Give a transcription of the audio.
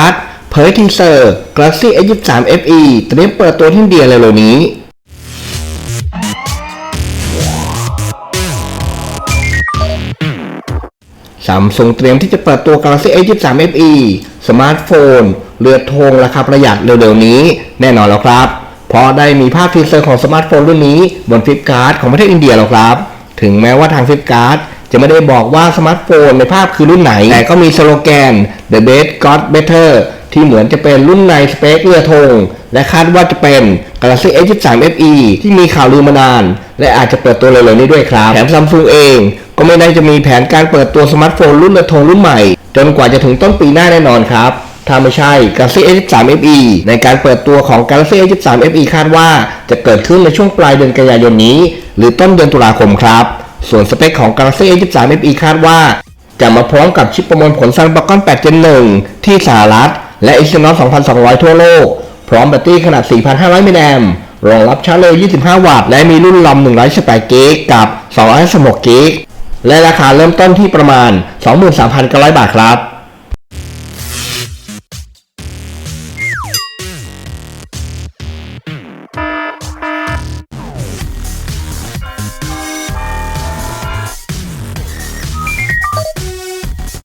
าร์ตเผยทีเซอร์ Galaxy S23 FE เตรียมเปิดตัวที่อินเดียเร็วๆนี้ซัมซุงเตรียมที่จะเปิดตัว Galaxy S23 FE สมาร์ทโฟนเลือดทงราคาประหยัดเร็วๆนี้ แน่นอนแล้วครับ เพราะได้มีภาพทีเซอร์ของสมาร์ทโฟนรุ่นนี้บนฟิปการ์ดของประเทศอินเดียแล้วครับ ถึงแม้ว่าทางฟิปการ์ด จะไม่ได้บอกว่าสมาร์ทโฟนในภาพคือรุ่นไหน แต่ก็มีสโลแกน The Best Got Better ที่เหมือนจะเป็นรุ่นในสเปคเรือธงและคาดว่าจะเป็น Galaxy S23 FE ที่มีข่าวลือมานาน และอาจจะเปิดตัวเร็วๆนี้ด้วยครับ แถมซัมซุงเองก็ไม่ได้จะมีแผนการเปิดตัวสมาร์ทโฟนรุ่นเรือธงรุ่นใหม่ จนกว่าจะถึงต้นปีหน้าแน่นอนครับ ถ้าไม่ใช่ Galaxy S23 FE ในการเปิดตัวของ Galaxy S23 FE คาดว่าจะเกิดขึ้นในช่วงปลายเดือนกันยายนนี้ หรือต้นเดือนตุลาคมครับ ส่วนสเปคของ Galaxy A13 FE คาดว่า จะมาพร้อมกับชิปประมวลผล Snapdragon 8 Gen 1 ที่สหรัฐ และ Exynos 2200 ทั่วโลก พร้อมแบตเตอรี่ขนาด 4,500 มิลลิแอมรองรับชาร์จเร็ว 25 วัตต์ และมีรุ่นลำ118กิกกับ256กิกและราคาเริ่มต้นที่ประมาณ 23,900 บาทครับ